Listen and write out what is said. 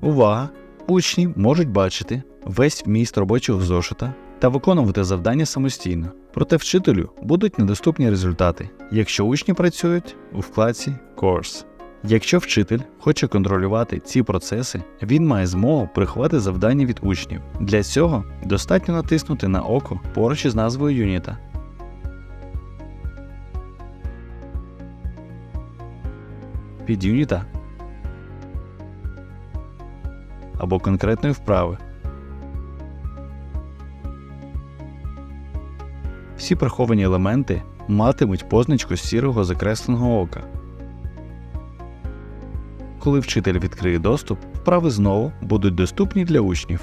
Увага! Учні можуть бачити весь вміст робочого зошита та виконувати завдання самостійно. Проте вчителю будуть недоступні результати, якщо учні працюють у вкладці Course. Якщо вчитель хоче контролювати ці процеси, він має змогу приховати завдання від учнів. Для цього достатньо натиснути на око поруч із назвою юніта. Під юніта або конкретної вправи. Всі приховані елементи матимуть позначку сірого закресленого ока. Коли вчитель відкриє доступ, вправи знову будуть доступні для учнів.